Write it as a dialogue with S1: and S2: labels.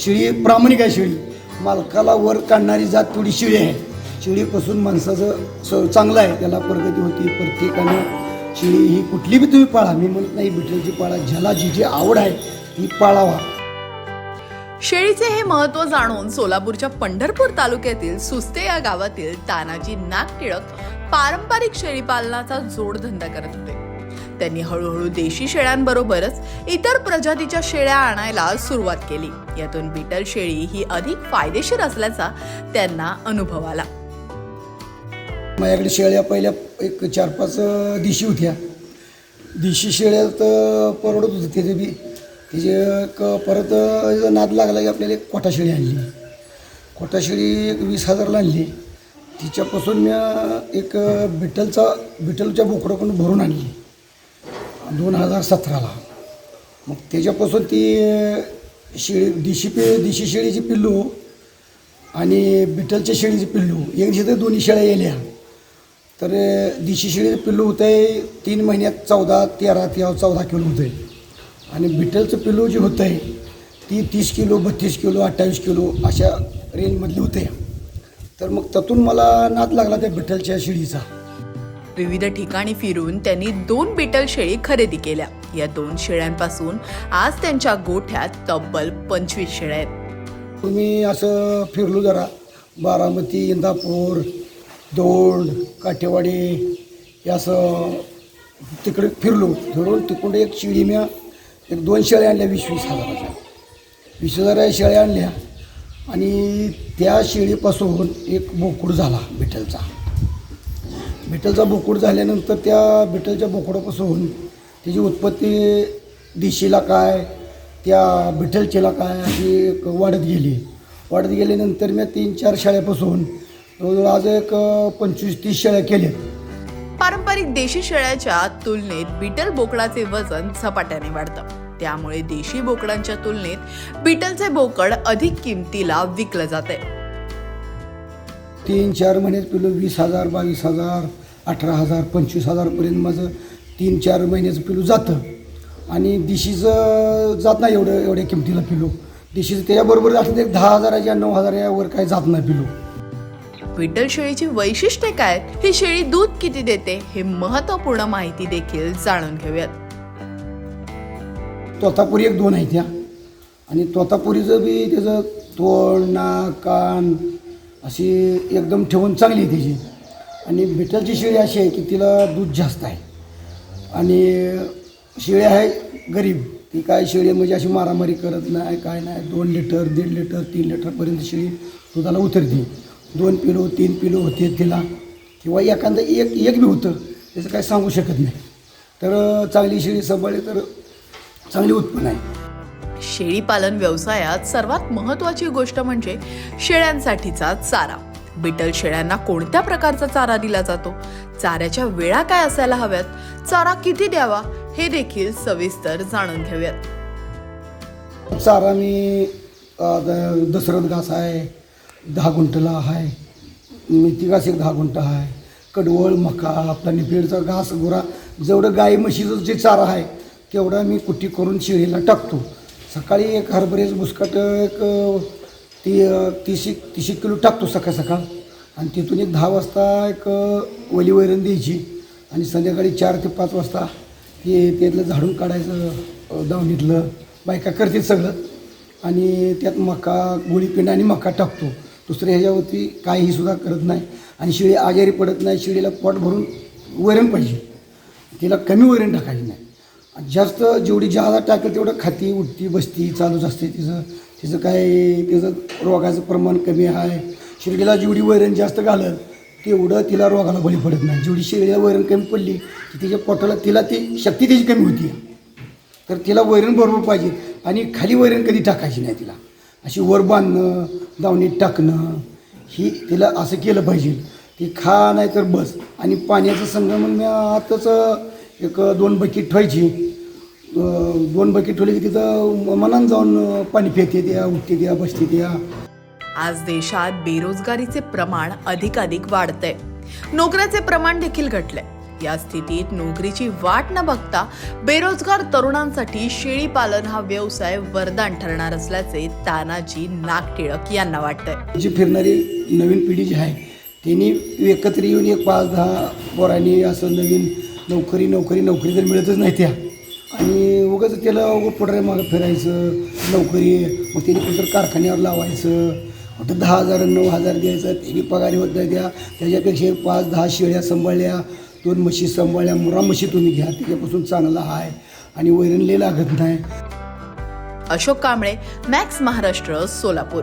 S1: शिळी प्रामाणिक आहे शिळी. मालकाला वर काढणारी जात थोडी शिळी आहे. शिळीपासून माणसाचं स चांगलं आहे. त्याला प्रगती होती प्रत्येकानं. शिळी ही कुठली बी तुम्ही पाळा. मी म्हणत नाही बिटलची पाळा. ज्याला जी जी आवड आहे ती पाळावा.
S2: शेळीचे हे महत्त्व जाणून सोलापूरच्या पंढरपूर तालुक्यातील सुस्ते या गावातील तानाजी नाग टिळक पारंपरिक शेळी पालनाचा जोडधंदा करत होते. त्यांनी हळूहळू देशी शेळ्यांबरोबरच इतर प्रजातीच्या शेळ्या आणायला सुरुवात केली. यातून बिटल शेळी ही अधिक फायदेशीर असल्याचा त्यांना अनुभव आला.
S1: माझ्याकडे शेळ्या पहिल्या एक चार पाच देशी होत्या. देशी शेळ्या तर परवडत होतं त्याचे बी. तिचे एक परत नाद लागला की आपल्याला एक कोटा शेळी आणली. कोटा शेळी एक वीस हजारला आणली. तिच्यापासून मी एक बिठलचा बिठलच्या बिटलच्या बोकडं पण भरून आणली. दोन हजार सतराला. मग त्याच्यापासून ती शेळी देशी पे देशी शेळीची पिल्लू आणि बिटलच्या शेळीची पिल्लू यांची तर दोन्ही शेळ्या येल्या. तर देशी शेळीचं पिल्लू होतं आहे तीन महिन्यात चौदा तेरा तेरा चौदा किलो होतं आहे आणि बिटलचं पिल्लू जे होतं आहे ती तीस किलो बत्तीस किलो अठ्ठावीस किलो अशा रेंजमधली होते. तर मग त्यातून मला नाद लागला त्या बिठलच्या शेळीचा.
S2: विविध ठिकाणी फिरून त्यांनी दोन बिटल शेळी खरेदी केल्या. या दोन शेळ्यांपासून आज त्यांच्या गोठ्यात तब्बल पंचवीस शेळ्या आहेत.
S1: तुम्ही असं फिरलो जरा. बारामती इंदापूर दौंड काठेवाडी हे असं तिकडे फिरलो. फिरून तिकडून एक शेळी म्या एक दोन शेळ्या आणल्या वीस वीस हजाराच्या. वीस हजाराच्या शेळ्या आणल्या आणि त्या शेळीपासून एक बोकूड झाला बिठलचा बिटलचा बोकड झाल्यानंतर त्या बिटलच्या बोकडापासून त्याची उत्पत्ती देशीला काय त्या बिठलचीला काय अशी वाढत गेली. वाढत गेल्यानंतर मी तीन चार शाळेपासून जवळजवळ आज एक पंचवीस तीस शाळ्या केल्या
S2: पारंपरिक देशी शेळ्याच्या तुलनेत बिटल बोकडाचे वजन झपाट्याने वाढतं. त्यामुळे देशी बोकडांच्या तुलनेत बिटलचे बोकड अधिक किमतीला विकलं जाते
S1: तीन चार महिन्यात पिलो वीस हजार बावीस हजार अठरा हजार पंचवीस हजारपर्यंत माझं तीन चार महिन्याचं पिलू जातं. आणि दिशीचं जात नाही एवढं एवढ्या किमतीला पिलो. दिशीचं त्याच्याबरोबर जातं ते एक दहा हजाराच्या नऊ हजारावर काय जात नाही पिलो.
S2: बिटल शेळीची वैशिष्ट्ये काय? ही शेळी दूध किती देते? हे महत्त्वपूर्ण माहिती देखील जाणून घेऊयात.
S1: तोतापुरी एक दोन आहेत त्या आणि तोतापुरीचं बी त्याचं तोंड नाक कान अशी एकदम ठेवून चांगली आहे त्याची आणि बिटलची शेळी अशी आहे की तिला दूध जास्त आहे. आणि शेळी आहे गरीब. ती काय शेळी म्हणजे अशी मारामारी करत नाही काय नाही. दोन लिटर दीड लिटर तीन लिटरपर्यंत शेळी दुधाला उतरते. दोन किलो तीन किलो होते तिला. किंवा एखादं एक एक बी होतं. त्याचं काय सांगू शकत नाही. तर चांगली शेळी सांभाळली तर चांगली उत्पन्न आहे.
S2: शेळीपालन व्यवसायात सर्वात महत्वाची गोष्ट म्हणजे शेळ्यांसाठीचा चारा. बिटल शेळ्यांना कोणत्या प्रकारचा चारा दिला जातो? चाऱ्याच्या वेळा काय असायला हव्यात? चारा किती द्यावा? हे देखील सविस्तर जाणून घेऊयात.
S1: चारा मी दसरथ घास आहे दहा गुंठला आहे मेथी घास एक दहा गुंठ आहे कडवळ मका आपला निपेडचा घास गुरा जेवढं गाई म्हशीचं जे चारा आहे तेवढा मी कुट्टी करून शेळीला टाकतो. सकाळी एक हरभऱ्याचं मुस्कट एक ती तीशी तीस किलो टाकतो सकाळ सकाळ. आणि तिथून एक दहा वाजता एक ओली वली वैरण द्यायची. आणि संध्याकाळी चार ते पाच वाजता ते त्यातलं झाडून काढायचं दावणीतलं. बायका करतील सगळं. आणि त्यात मका गोळीपिंड आणि मका टाकतो. दुसऱ्या ह्याच्यावरती काहीही सुद्धा करत नाही. आणि शिळी आजारी पडत नाही. शिळीला पोट भरून वैरण पाहिजे. तिला कमी वैरण टाकायची नाही. जास्त जेवढी जादा टाकेल तेवढं खाती उठती बसती चालूच असते. तिचं तिचं काय तिचं रोगाचं प्रमाण कमी आहे. शिर्डीला जेवढी वैरण जास्त घालत तेवढं तिला रोगाला बळी पडत नाही. जेवढी शिर्डीला वैरण कमी पडली की तिच्या पोटाला तिला ती शक्ती त्याची कमी होती. तर तिला वैरण बरोबर पाहिजे आणि खाली वैरण कधी टाकायची नाही तिला. अशी वर बांधणं दावणीत टाकणं ही तिला असं केलं पाहिजे. ती खा नाही तर बस. आणि पाण्याचं संगमन आताच एक दोन बकेट ठेवायची. दोन बकेट ठेवली की तिथं मनानं जाऊन पाणी फेकते त्या उठते त्या बसते त्या.
S2: आज देशात बेरोजगारीचे प्रमाण अधिकाधिक वाढतंय. नोकऱ्याचे प्रमाण देखील घटलंय. या स्थितीत नोकरीची वाट न बघता बेरोजगार तरुणांसाठी शेळी पालन हा व्यवसाय वरदान ठरणार असल्याचे तानाजी नागटिळक यांना वाटतंय.
S1: जी फिरणारी नवीन पिढी जी आहे त्यांनी एकत्र येऊन एक पाच दहा पोरांनी असं नवीन नोकरी नोकरी नोकरी तर मिळतच नाही त्या. आणि उगाच त्याला उगं पुढे मागं फिरायचं नोकरी मग त्याने कुठं कारखान्यावर लावायचं. कुठं दहा हजार नऊ हजार द्यायचं त्यांनी पगारी होत नाही द्या त्याच्यापेक्षा पाच दहा शेळ्या सांभाळल्या दोन म्हशी सांभाळल्या मुरा म्हशी तुम्ही घ्या त्याच्यापासून चांगला आहे आणि वैरण लय लागत नाही.
S2: अशोक कांबळे मॅक्स महाराष्ट्र सोलापूर.